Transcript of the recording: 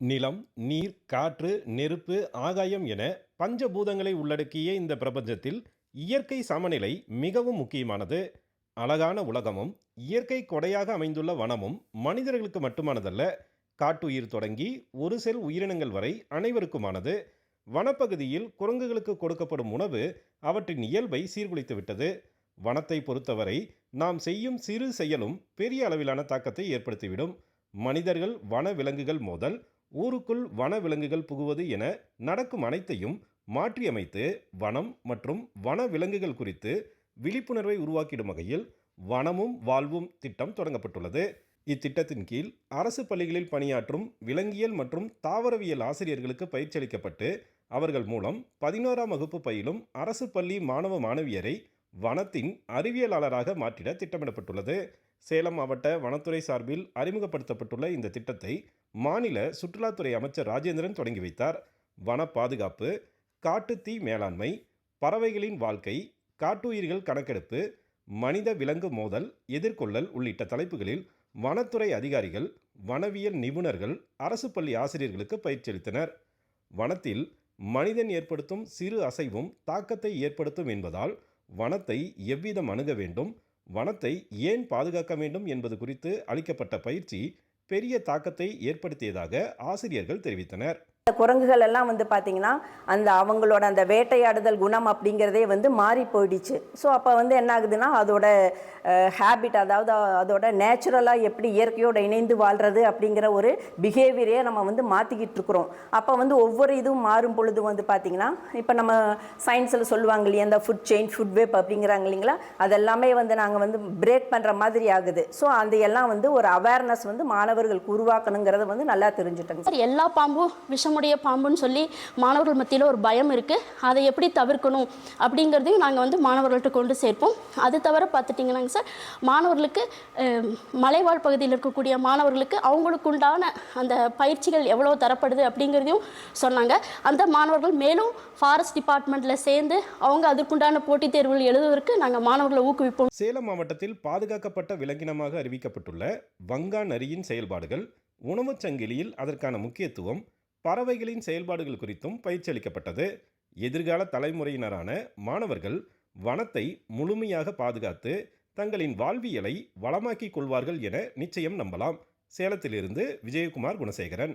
நிலம் நீர் காற்று நெருப்பு ஆகாயம் என பஞ்சபூதங்களை உள்ளடக்கிய இந்த பிரபஞ்சத்தில் இயற்கை சமநிலை மிகவும் முக்கியமானது. அழகான உலகமும் இயற்கை கொடையாக அமைந்துள்ள வனமும் மனிதர்களுக்கு மட்டுமானதல்ல காட்டுயிர் தொடங்கி ஒரு செல் உயிரினங்கள் வரை அனைவருக்குமானது. வனப்பகுதியில் குரங்குகளுக்கு கொடுக்கப்படும் உணவு அவற்றின் இயல்பை சீர்குலைத்து விட்டது. வனத்தை பொறுத்தவரை நாம் செய்யும் சிறு செயலும் பெரிய அளவிலான தாக்கத்தை ஏற்படுத்திவிடும். மனிதர்கள் வன விலங்குகள் மோதல் ஊருக்குள் வன விலங்குகள் புகுவது என நடக்கும் அனைத்தையும் மாற்றியமைத்து வனம் மற்றும் வன விலங்குகள் குறித்து விழிப்புணர்வை உருவாக்கிடும் வகையில் வனமும் வாழ்வும் திட்டம் தொடங்கப்பட்டுள்ளது. இத்திட்டத்தின் கீழ் அரசு பள்ளிகளில் பணியாற்றும் விலங்கியல் மற்றும் தாவரவியல் ஆசிரியர்களுக்கு பயிற்சி அளிக்கப்பட்டு அவர்கள் மூலம் பதினோராம் வகுப்பு பயிலும் அரசு பள்ளி மாணவ மாணவியரை வனத்தின் அறிவியலாளராக மாற்றிட திட்டமிடப்பட்டுள்ளது. சேலம் மாவட்ட வனத்துறை சார்பில் அறிமுகப்படுத்தப்பட்டுள்ள இந்த திட்டத்தை மாநில சுற்றுலாத்துறை அமைச்சர் ராஜேந்திரன் தொடங்கி வைத்தார். வன பாதுகாப்பு காட்டுத்தீ மேலாண்மை பறவைகளின் வாழ்க்கை காட்டுயிர்கள் கணக்கெடுப்பு மனித விலங்கு மோதல் எதிர்கொள்ளல் உள்ளிட்ட தலைப்புகளில் வனத்துறை அதிகாரிகள் வனவியல் நிபுணர்கள் அரசு பள்ளி ஆசிரியர்களுக்கு பயிற்சி அளித்தனர் வனத்தில் மனிதன் ஏற்படுத்தும் சிறு அசைவும் தாக்கத்தை ஏற்படுத்தும் என்பதால் வனத்தை எவ்விதம் அணுக வேண்டும் வனத்தை ஏன் பாதுகாக்க வேண்டும் என்பது குறித்து அளிக்கப்பட்ட பயிற்சி பெரிய தாக்கத்தை ஏற்படுத்தியதாக ஆசிரியர்கள் தெரிவித்தனர். இந்த குரங்குகள் எல்லாம் வந்து பார்த்தீங்கன்னா அந்த அவங்களோட அந்த வேட்டையாடுதல் குணம் அப்படிங்கிறதே வந்து மாறி போயிடுச்சு. ஸோ அப்போ வந்து என்ன ஆகுதுன்னா அதோட ஹேபிட் அதாவது அதோட நேச்சுரலாக எப்படி இயற்கையோடு இணைந்து வாழ்கிறது அப்படிங்கிற ஒரு பிஹேவியரையே நம்ம வந்து மாற்றிக்கிட்டு இருக்கிறோம். அப்போ வந்து ஒவ்வொரு இதுவும் மாறும் பொழுது வந்து பார்த்தீங்கன்னா இப்போ நம்ம சயின்ஸில் சொல்லுவாங்க இல்லையா அந்த ஃபுட் செயின் ஃபுட் வேப் அப்படிங்கிறாங்க இல்லைங்களா அதெல்லாமே வந்து நாங்கள் வந்து பிரேக் பண்ணுற மாதிரி ஆகுது. ஸோ அந்த எல்லாம் வந்து ஒரு அவேர்னஸ் வந்து மாணவர்களுக்கு உருவாக்கணுங்கிறத வந்து நல்லா தெரிஞ்சுட்டாங்க. சார் எல்லா பாம்பும் விஷமுடைய பாம்புன்னு சொல்லி மாணவர்கள் மத்தியில் ஒரு பயம் இருக்குது அதை எப்படி தவிர்க்கணும் அப்படிங்கிறதையும் நாங்கள் வந்து மாணவர்கள்ட்ட கொண்டு சேர்ப்போம். அது தவிர பார்த்துட்டிங்கன்னாங்க சார் மாணவர்களுக்கு மலைவாழ் பகுதியில் இருக்கக்கூடிய மாணவர்களுக்கு அவங்களுக்கு உண்டான அந்த பயிற்சிகள் எவ்வளோ தரப்படுது அப்படிங்கிறதையும் சொன்னாங்க. அந்த மாணவர்கள் மேலும் ஃபாரஸ்ட் டிபார்ட்மெண்ட்டில் சேர்ந்து அவங்க அதற்குண்டான போட்டித் தேர்வுகள் எழுதுவதற்கு நாங்கள் மாணவர்களை ஊக்குவிப்போம். சேலம் மாவட்டத்தில் பாதுகாக்கப்பட்ட விலங்கினமாக அறிவிக்கப்பட்டுள்ள வங்கா நரியின் செயல்பாடுகள் உணவுச் சங்கிலியில் அதற்கான முக்கியத்துவம் பறவைகளின் செயல்பாடுகள் குறித்தும் பயிற்சி அளிக்கப்பட்டது எதிர்கால தலைமுறையினரான மாணவர்கள் வனத்தை முழுமையாக பாதுகாத்து தங்களின் வாழ்வியலை வளமாக்கிக் கொள்வார்கள் என நிச்சயம் நம்பலாம். சேலத்திலிருந்து விஜயகுமார் குணசேகரன்.